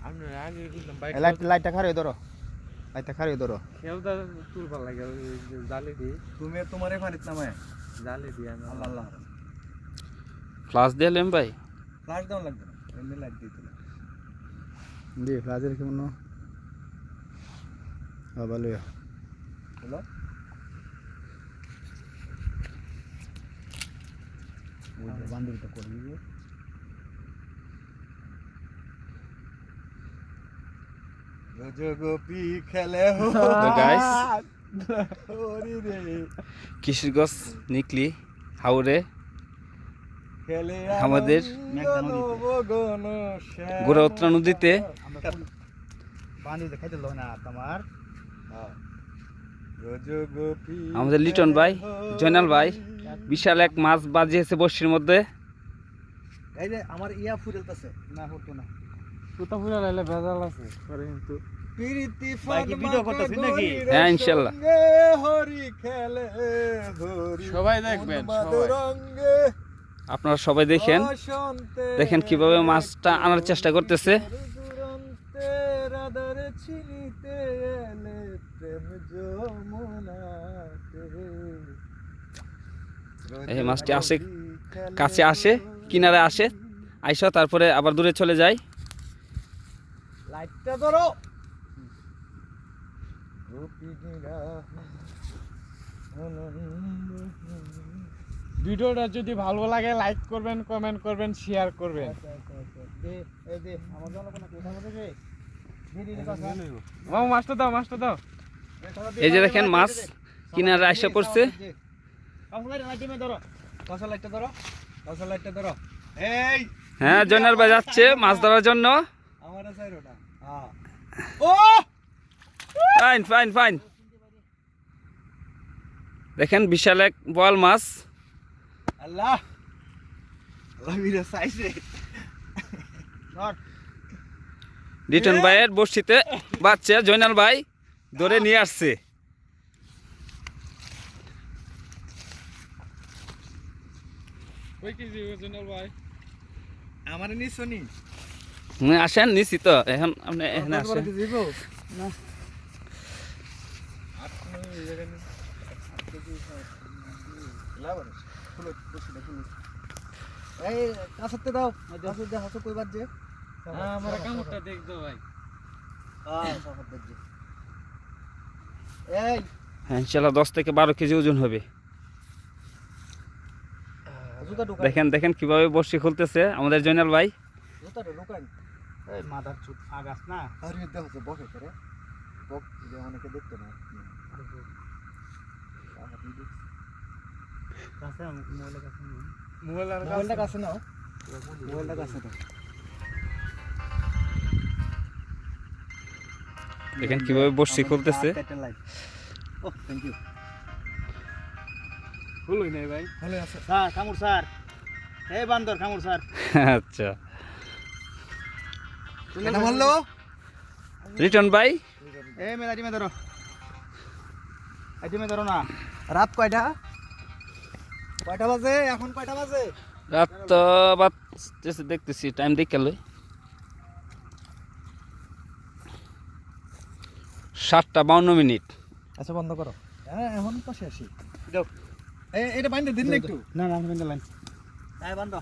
Light লাইটটা খারে ধরো। লাইটটা খারে ধরো। খেলতে তুলবার লাগে ওই যে জালি দিই তুমি তোমারে ফারিত নামায়। জালি দিই আমি আল্লাহ আল্লাহ ফ্লাশ দিলাম ভাই? ফ্লাশ দাও লাগবে এমনি লাইট দিয়ে দি ফ্লাজের কেমন হ্যাঁ ভালো হলো বান্ধবীটা করবি গোপি খেলে গাইস কিশোরগঞ্জ নিকলি হাওড়ে আমাদের। গোড়াউত্রা নদীতে। গোপি আমাদের লিটন ভাই জয়নাল ভাই বিশাল এক মাছ বাজিয়েছে বর্ষির মধ্যে। এই যে আমার ইয়া ফুরেলতাছে। না হতো না। লাইলে ভেজাল আছে পরে কিন্তু? হ্যাঁ, ইনশাল্লাহ। হরি খেলে সবাই দেখবেন, আপনারা সবাই দেখেন দেখেন কীভাবে মাছটা আনার চেষ্টা করতেছে। এই মাছটি আসে কাছে আসে কিনারে আসে আইসা তারপরে আবার দূরে চলে যায় লাইটটা ধরো। ভিডিওটা যদি ভালো লাগে লাইক করবেন কমেন্ট করবেন শেয়ার করবেন। মাছটা দাও মাছটা দাও। এই যে দেখেন মাছ কিনারে আসা পড়ছে। কাউকে লাইটে ধরো কসা লাইটটা ধরো কসা লাইটটা ধরো এই হ্যাঁ ভাই যাচ্ছে মাছ ধরার জন্য। আমার ও ফাইন ফাইন ফাইন দেখেন বিশাল এক বল মাছ। আল্লাহ। লিটন ভাইয়ের বর্ষিতে বাচ্চা জয়নাল ভাই ধরে নিয়ে আসছে। আমার নিছনি হুম, আসেন নিছি তো। এখন আপনি এখানে আসেন। এই কাছতে দাও। কাছে দে হাসো কইবার যে। হ্যাঁ আমার কামড়টা দেখ দাও ভাই। হ্যাঁ সাফাত দেখছি এই। হ্যাঁ থেকে বারো কেজি ওজন হবে। দেখেন দেখেন কীভাবে বর্ষি খুলতেছে আমাদের জয়নাল ভাই। ঢুকাই এই মাদার চুপ আগাস না? আরে দেখো বকে করে। বক যে অনেকে দেখতে না। কাছে মোবাইলের কাছে নিয়ে মোবাইল আর মোবাইলটা কাছে নাও। মোবাইলটা কাছে নাও। দেখেন কীভাবে বর্ষি খুলতেছে। ও থ্যাংক ইউ নাই ভাই। ভালো আছে। Sir Kamur sir. এই বান্দর কামুর স্যার। আচ্ছা। এটা রিটন ভাই এই মেলা ডিমে ধরো। ডিমে ধরো না। রাত কয়টা? কয়টা বাজে? এখন কয়টা বাজে? রাত তো বাজতেছে দেখতেছি টাইম দেখে লই। সাতটা বাউন্ন মিনিট। আচ্ছা বন্ধ করো। হ্যাঁ এখন তো শেষই এটা বাইন্দে দিন না একটু? না না আমি লাইন। হ্যাঁ বন্ধ